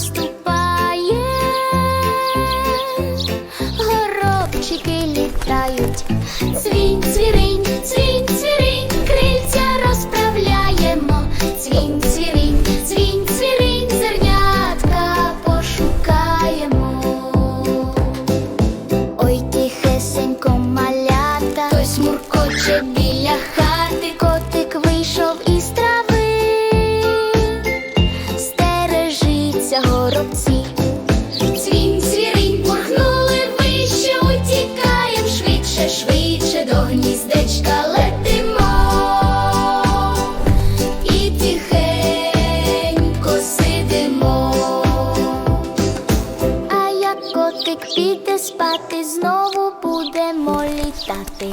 наступає, горобчики літають, цвінь, цвіринь, цвінь, цвіринь, крильця розправляємо, цвінь, цвіринь, цвінь, цвіринь, зернятка пошукаємо. Ой, тихесенько малята, той смуркоче біля хати, котик вийшов. Розлетілися горобці. Цвінь, цвірінь, пурхнули вище, утікаєм швидше, швидше до гніздечка летимо. І тихенько сидимо. А як котик піде спати, знову будемо літати.